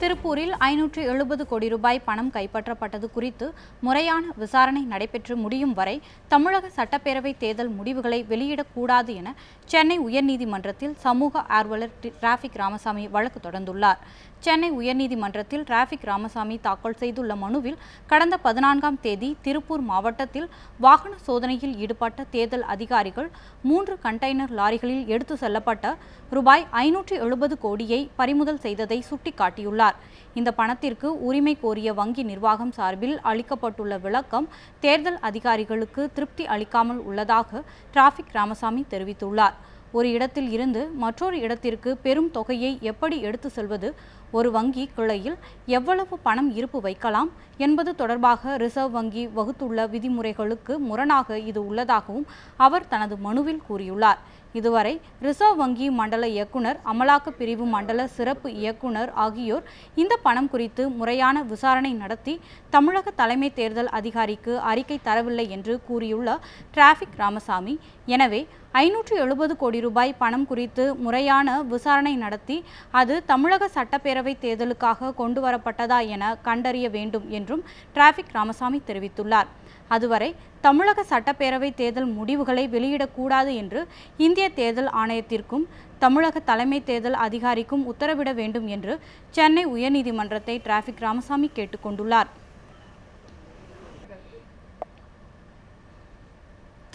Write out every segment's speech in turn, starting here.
திருப்பூரில் ஐநூற்று எழுபது கோடி ரூபாய் பணம் கைப்பற்றப்பட்டது குறித்து முறையான விசாரணை நடைபெற்று முடியும் வரை தமிழக சட்டப்பேரவை தேர்தல் முடிவுகளை வெளியிடக்கூடாது என சென்னை உயர்நீதிமன்றத்தில் சமூக ஆர்வலர் டி- டிராஃபிக் ராமசாமி வழக்கு தொடர்ந்துள்ளார். சென்னை உயர்நீதிமன்றத்தில் டிராஃபிக் ராமசாமி தாக்கல் செய்துள்ள மனுவில் கடந்த பதினான்காம் தேதி திருப்பூர் மாவட்டத்தில் வாகன சோதனையில் ஈடுபட்ட தேர்தல் அதிகாரிகள் மூன்று கண்டெய்னர் லாரிகளில் எடுத்து செல்லப்பட்ட ரூபாய் ஐநூற்று எழுபது கோடியை பறிமுதல் செய்ததை சுட்டிக்காட்டியுள்ளார். இந்த பணத்திற்கு உரிமை கோரிய வங்கி நிர்வாகம் சார்பில் அளிக்கப்பட்டுள்ள விளக்கம் தேர்தல் அதிகாரிகளுக்கு திருப்தி அளிக்காமல் உள்ளதாக டிராஃபிக் ராமசாமி தெரிவித்துள்ளார். ஒரு இடத்தில் இருந்து மற்றொரு இடத்திற்கு பெரும் தொகையை எப்படி எடுத்து செல்வது? ஒரு வங்கி கிளையில் எவ்வளவு பணம் இருப்பு வைக்கலாம் என்பது தொடர்பாக ரிசர்வ் வங்கி வகுத்துள்ள விதிமுறைகளுக்கு முரணாக இது உள்ளதாகவும் அவர் தனது மனுவில் கூறியுள்ளார். இதுவரை ரிசர்வ் வங்கி மண்டல இயக்குனர் அமலாக்க பிரிவு மண்டல சிறப்பு இயக்குனர் ஆகியோர் இந்த பணம் குறித்து முறையான விசாரணை நடத்தி தமிழக தலைமை தேர்தல் அதிகாரிக்கு அறிக்கை தரவில்லை என்று கூறியுள்ள டிராஃபிக் ராமசாமி எனவே ஐநூற்று எழுபது கோடி ரூபாய் பணம் குறித்து முறையான விசாரணை நடத்தி அது தமிழக சட்டப்பேரவை தேர்தலுக்காக கொண்டு வரப்பட்டதா என கண்டறிய வேண்டும் என்றும் டிராஃபிக் ராமசாமி தெரிவித்துள்ளார். அதுவரை தமிழக சட்டப்பேரவை தேர்தல் முடிவுகளை வெளியிடக்கூடாது என்று இந்திய தேர்தல் ஆணையத்திற்கும் தமிழக தலைமை தேர்தல் அதிகாரிக்கும் உத்தரவிட வேண்டும் என்று சென்னை உயர்நீதிமன்றத்தை டிராஃபிக் ராமசாமி கேட்டுக்கொண்டுள்ளார்.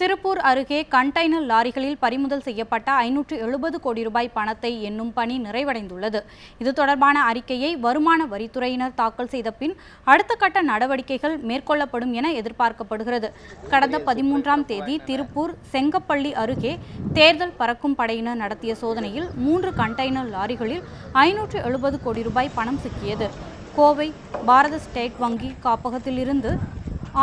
திருப்பூர் அருகே கண்டெய்னர் லாரிகளில் பறிமுதல் செய்யப்பட்ட ஐநூற்று எழுபது கோடி ரூபாய் பணத்தை எண்ணும் பணி நிறைவடைந்துள்ளது. இது தொடர்பான அறிக்கையை வருமான வரித்துறையினர் தாக்கல் செய்த பின் அடுத்த கட்ட நடவடிக்கைகள் மேற்கொள்ளப்படும் என எதிர்பார்க்கப்படுகிறது. கடந்த பதிமூன்றாம் தேதி திருப்பூர் செங்கப்பள்ளி அருகே தேர்தல் பறக்கும் படையினர் நடத்திய சோதனையில் மூன்று கண்டெய்னர் லாரிகளில் ஐநூற்று எழுபது கோடி ரூபாய் பணம் சிக்கியது. கோவை பாரத ஸ்டேட் வங்கி காப்பகத்திலிருந்து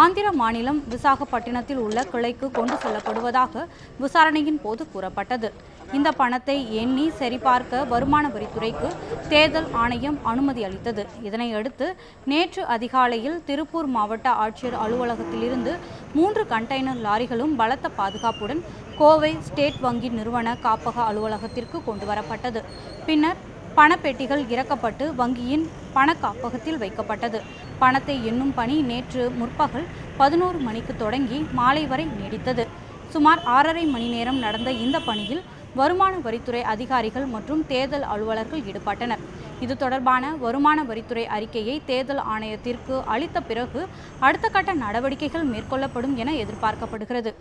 ஆந்திர மாநிலம் விசாகப்பட்டினத்தில் உள்ள கிளைக்கு கொண்டு செல்லப்படுவதாக விசாரணையின் போது கூறப்பட்டது. இந்த பணத்தை எண்ணி சரிபார்க்க வருமான வரித்துறைக்கு தேர்தல் ஆணையம் அனுமதி அளித்தது. இதனையடுத்து நேற்று அதிகாலையில் திருப்பூர் மாவட்ட ஆட்சியர் அலுவலகத்திலிருந்து மூன்று கண்டெய்னர் லாரிகளும் பலத்த பாதுகாப்புடன் கோவை ஸ்டேட் வங்கி நிறுவன காப்பக அலுவலகத்திற்கு கொண்டு வரப்பட்டது. பின்னர் பணப்பெட்டிகள் இறக்கப்பட்டு வங்கியின் பணக்காப்பகத்தில் வைக்கப்பட்டது. பணத்தை எண்ணும் பணி நேற்று முற்பகல் பதினோரு மணிக்கு தொடங்கி மாலை வரை நீடித்தது. சுமார் ஆறரை மணி நேரம் நடந்த இந்த பணியில் வருமான வரித்துறை அதிகாரிகள் மற்றும் தேர்தல் அலுவலர்கள் ஈடுபட்டனர். இது தொடர்பான வருமான வரித்துறை அறிக்கையை தேர்தல் ஆணையத்திற்கு அளித்த பிறகு அடுத்த கட்ட நடவடிக்கைகள் மேற்கொள்ளப்படும் என எதிர்பார்க்கப்படுகிறது.